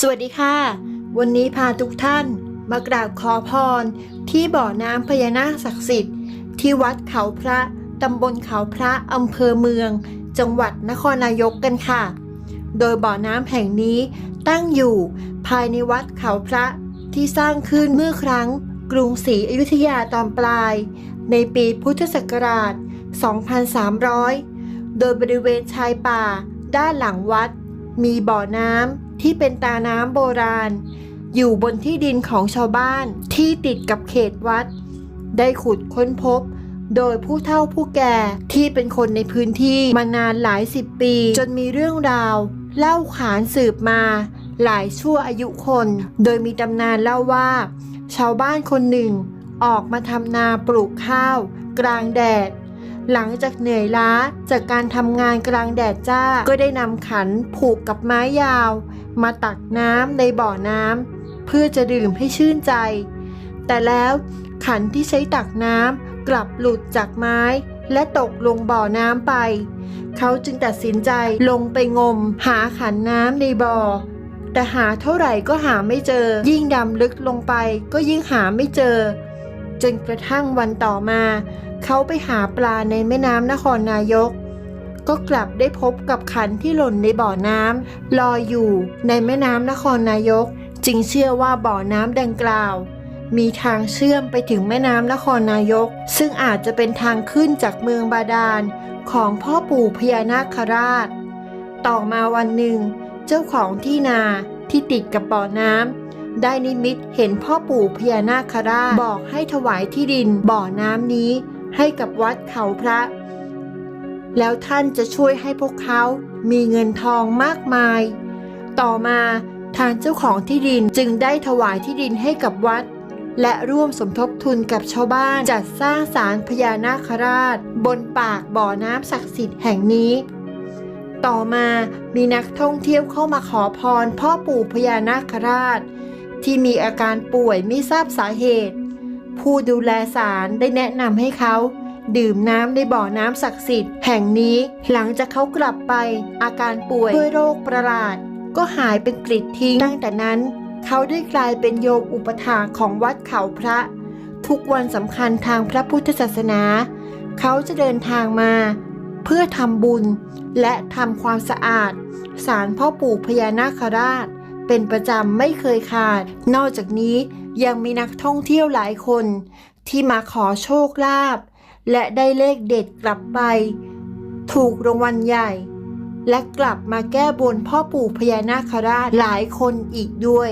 สวัสดีค่ะ วันนี้พาทุกท่านมากราบขอพร ที่บ่อน้ำพญานาคศักดิ์สิทธิ์ ที่วัดเขาพระตำบลเขาพระอำเภอเมือง จังหวัดนครนายกกันค่ะ โดยบ่อน้ำแห่งนี้ตั้งอยู่ภายในวัดเขาพระที่สร้างขึ้นเมื่อครั้งกรุงศรีอยุธยาตอนปลาย ในปีพุทธศักราช 2300 โดยบริเวณชายป่าด้านหลังวัด มีบ่อน้ำ ที่เป็นตาน้ำโบราณ อยู่บนที่ดินของชาวบ้านที่ติดกับเขตวัด ได้ขุดค้นพบ โดยผู้เฒ่าผู้แก่ที่เป็นคนในพื้นที่มานานหลายสิบปี จนมีเรื่องราว เล่าขานสืบมา หลายชั่วอายุคน โดยมีตำนานเล่าว่า ชาวบ้านคนหนึ่ง ออกมาทำนาปลูกข้าว กลางแดด หลังจากเหนื่อยล้าจากการทำงานกลางแดดจ้า ก็ได้นำขันผูกกับไม้ยาว มาตักน้ำในบ่อน้ำเพื่อจะดื่มให้ชื่นใจ แต่แล้วขันที่ใช้ตักน้ำกลับหลุดจากไม้และตกลงบ่อน้ำไป เขาจึงตัดสินใจลงไปงม หาขันน้ำในบ่อ แต่หาเท่าไหร่ก็หาไม่เจอ ยิ่งดำลึกลงไปก็ยิ่งหาไม่เจอ จนกระทั่งวันต่อมา เขาไปหาปลาในแม่น้ำนครนายก ก็กลับได้พบกับขันที่หล่นในบ่อน้ำลอยอยู่ในแม่น้ำนครนายก จึงเชื่อว่าบ่อน้ำดังกล่าว มีทางเชื่อมไปถึงแม่น้ำนครนายก ซึ่งอาจจะเป็นทางขึ้นจากเมืองบาดาลของพ่อปู่พญานาคราช ต่อมาวันหนึ่ง เจ้าของที่นาที่ติดกับบ่อน้ำ ได้นิมิตเห็นพ่อปู่พญานาคราชบอกให้ถวายที่ดินบ่อน้ำนี้ให้กับวัดเขาพระ แล้วท่านจะช่วยให้พวกเขามีเงินทองมากมาย ต่อมาทางเจ้าของที่ดินจึงได้ถวายที่ดินให้กับวัด และร่วมสมทบทุนกับชาวบ้านจัดสร้างศาลพญานาคราช บนปากบ่อน้ำศักดิ์สิทธิ์แห่งนี้ ต่อมามีนักท่องเที่ยวเข้ามาขอพรพ่อปู่พญานาคราช ที่มีอาการป่วยไม่ทราบสาเหตุ ผู้ดูแลศาลได้แนะนำให้เขา ดื่มน้ำในบ่อน้ำศักดิ์สิทธิ์แห่งนี้หลังจากเขากลับไป อาการป่วยด้วยโรคประหลาด ก็หายเป็นกลิดทิ้งตั้งแต่นั้น เขาได้กลายเป็นโยมอุปถาของวัดเขาพระ ทุกวันสำคัญทางพระพุทธศาสนา เขาจะเดินทางมา เพื่อทำบุญและทำความสะอาดศาลพ่อปู่พญานาคราช เป็นประจำไม่เคยขาด นอกจากนี้ยังมีนักท่องเที่ยวหลายคน ที่มาขอโชคลาภและได้เลขเด็ดกลับไป ถูกรางวัลใหญ่ และกลับมาแก้บนพ่อปู่พญานาคราชหลายคนอีกด้วย